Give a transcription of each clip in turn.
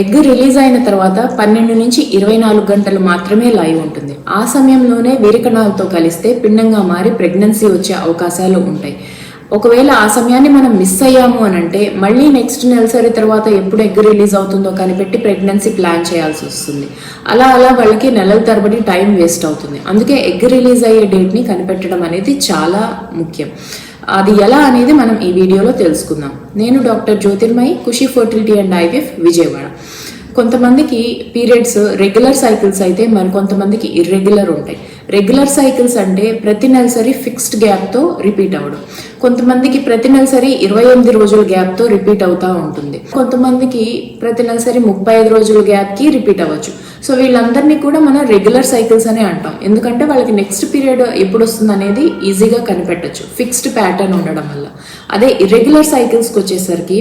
Egg release అయిన తర్వాత పన్నెండు నుంచి ఇరవై నాలుగు గంటలు మాత్రమే లైవ్ ఉంటుంది. ఆ సమయంలోనే వీరికణాలతో కలిస్తే పిండంగా మారి ప్రెగ్నెన్సీ వచ్చే అవకాశాలు ఉంటాయి. ఒకవేళ ఆ సమయాన్ని మనం మిస్ అయ్యాము అని అంటే మళ్ళీ నెక్స్ట్ నెలసరి తర్వాత ఎప్పుడు ఎగ్ రిలీజ్ అవుతుందో కనిపెట్టి ప్రెగ్నెన్సీ ప్లాన్ చేయాల్సి వస్తుంది. అలా అలా వాళ్ళకి నెలల తరబడి టైం వేస్ట్ అవుతుంది. అందుకే ఎగ్ రిలీజ్ అయ్యే డేట్ని కనిపెట్టడం అనేది చాలా ముఖ్యం. అది ఎలా అనేది మనం ఈ వీడియోలో తెలుసుకుందాం. నేను doctor Jyothirmayi Khushi fertility and IVF Vijayawada. కొంతమందికి పీరియడ్స్ రెగ్యులర్ సైకిల్స్ అయితే మరి కొంతమందికి ఇర్రెగ్యులర్ ఉంటాయి. రెగ్యులర్ సైకిల్స్ అంటే ప్రతి నెలసరి ఫిక్స్డ్ గ్యాప్తో రిపీట్ అవ్వడం. కొంతమందికి ప్రతి నెలసరి ఇరవై ఎనిమిది రోజుల గ్యాప్తో రిపీట్ అవుతూ ఉంటుంది. కొంతమందికి ప్రతి నెలసరి ముప్పై ఐదు రోజుల గ్యాప్కి రిపీట్ అవ్వచ్చు. సో వీళ్ళందరినీ కూడా మనం రెగ్యులర్ సైకిల్స్ అనే అంటాం. ఎందుకంటే వాళ్ళకి నెక్స్ట్ పీరియడ్ ఎప్పుడు వస్తుంది అనేది ఈజీగా కనిపెట్టచ్చు. ఫిక్స్డ్ ప్యాటర్న్ ఉండడం వల్ల. అదే ఇర్రెగ్యులర్ సైకిల్స్కి వచ్చేసరికి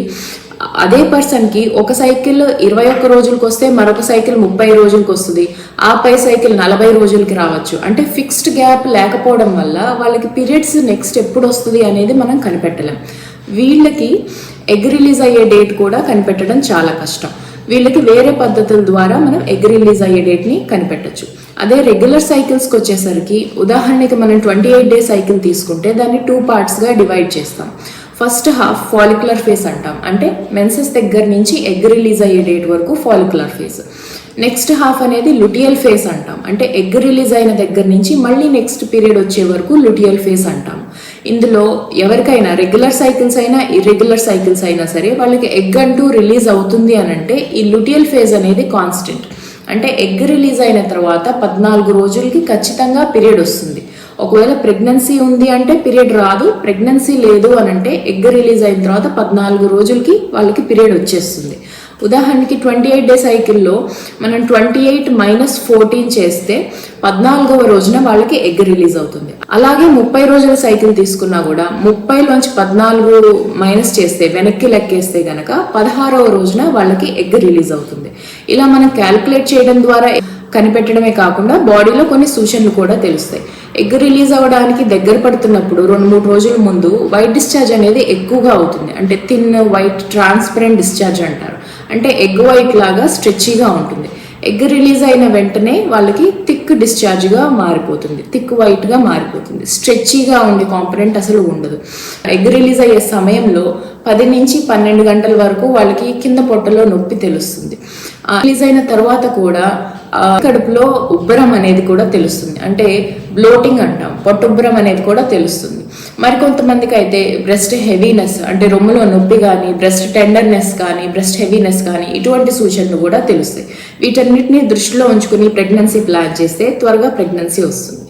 అదే పర్సన్కి ఒక సైకిల్ ఇరవై ఒక్క రోజులకు వస్తే మరొక సైకిల్ ముప్పై రోజులకు వస్తుంది. ఆ పై సైకిల్ నలభై రోజులకి రావచ్చు. అంటే ఫిక్స్డ్ గ్యాప్ లేకపోవడం వల్ల వాళ్ళకి పీరియడ్స్ నెక్స్ట్ ఎప్పుడు వస్తుంది అనేది మనం కనిపెట్టలేం. వీళ్ళకి ఎగ్ రిలీజ్ అయ్యే డేట్ కూడా కనిపెట్టడం చాలా కష్టం. వీళ్ళకి వేరే పద్ధతుల ద్వారా మనం ఎగ్ రిలీజ్ అయ్యే డేట్ని కనిపెట్టచ్చు. అదే రెగ్యులర్ సైకిల్స్కి వచ్చేసరికి ఉదాహరణకి మనం ట్వంటీ ఎయిట్ డే సైకిల్ తీసుకుంటే దాన్ని టూ పార్ట్స్గా డివైడ్ చేస్తాం. ఫస్ట్ హాఫ్ ఫాలిక్యులర్ ఫేస్ అంటాం. అంటే మెన్సెస్ దగ్గర నుంచి ఎగ్ రిలీజ్ అయ్యే డేట్ వరకు ఫాలిక్యులర్ ఫేస్ నెక్స్ట్ హాఫ్ అనేది లుటియల్ ఫేస్ అంటాం. అంటే ఎగ్ రిలీజ్ అయిన దగ్గర నుంచి మళ్ళీ నెక్స్ట్ పీరియడ్ వచ్చే వరకు లుటియల్ ఫేస్ అంటాం. ఇందులో ఎవరికైనా రెగ్యులర్ సైకిల్స్ అయినా ఇర్రెగ్యులర్ సైకిల్స్ అయినా సరే వాళ్ళకి ఎగ్ అంటూ రిలీజ్ అవుతుంది అని అంటే ఈ లుటియల్ ఫేజ్ అనేది కాన్స్టెంట్ అంటే ఎగ్ రిలీజ్ అయిన తర్వాత పద్నాలుగు రోజులకి ఖచ్చితంగా పీరియడ్ వస్తుంది. ఒకవేళ ప్రెగ్నెన్సీ ఉంది అంటే పీరియడ్ రాదు ప్రెగ్నెన్సీ లేదు అని అంటే ఎగ్ రిలీజ్ అయిన తర్వాత పద్నాలుగు రోజులకి వాళ్ళకి పీరియడ్ వచ్చేస్తుంది. ఉదాహరణకి ట్వంటీ ఎయిట్ డే సైకిల్లో మనం ట్వంటీ ఎయిట్ మైనస్ ఫోర్టీన్ చేస్తే పద్నాలుగవ రోజున వాళ్ళకి ఎగ్ రిలీజ్ అవుతుంది. అలాగే ముప్పై రోజుల సైకిల్ తీసుకున్నా కూడా ముప్పైలోంచి పద్నాలుగు మైనస్ చేస్తే వెనక్కి లెక్కేస్తే గనక పదహారవ రోజున వాళ్ళకి ఎగ్ రిలీజ్ అవుతుంది. ఇలా మనం క్యాలిక్యులేట్ చేయడం ద్వారా కనిపెట్టడమే కాకుండా బాడీలో కొన్ని సూచనలు కూడా తెలుస్తాయి. ఎగ్ రిలీజ్ అవ్వడానికి దగ్గర పడుతున్నప్పుడు రెండు మూడు రోజుల ముందు వైట్ డిశ్చార్జ్ అనేది ఎక్కువగా అవుతుంది. అంటే థిన్ వైట్ ట్రాన్స్పరెంట్ డిశ్చార్జ్ అంటారు. అంటే ఎగ్ వైట్ లాగా స్ట్రెచ్చీగా ఉంటుంది. ఎగ్ రిలీజ్ అయిన వెంటనే వాళ్ళకి థిక్ డిశ్చార్జ్గా మారిపోతుంది. థిక్ వైట్గా మారిపోతుంది. స్ట్రెచ్చీగా ఉండే కాంపనెంట్ అసలు ఉండదు. ఎగ్ రిలీజ్ అయ్యే సమయంలో పది నుంచి పన్నెండు గంటల వరకు వాళ్ళకి కింద పొట్టలో నొప్పి తెలుస్తుంది. రిలీజ్ అయిన తర్వాత కూడా కడుపులో ఉబ్బరం అనేది కూడా తెలుస్తుంది. అంటే బ్లోటింగ్ అంటాం. పొట్టుబ్బరం అనేది కూడా తెలుస్తుంది. మరి కొంతమందికి అయితే బ్రెస్ట్ హెవీనెస్ అంటే రొమ్ములో నొప్పి కానీ బ్రెస్ట్ టెండర్నెస్ కానీ బ్రెస్ట్ హెవీనెస్ కానీ ఇటువంటి సూచనలు కూడా తెలుస్తాయి. వీటన్నిటిని దృష్టిలో ఉంచుకుని ప్రెగ్నెన్సీ ప్లాన్ చేస్తే త్వరగా ప్రెగ్నెన్సీ వస్తుంది.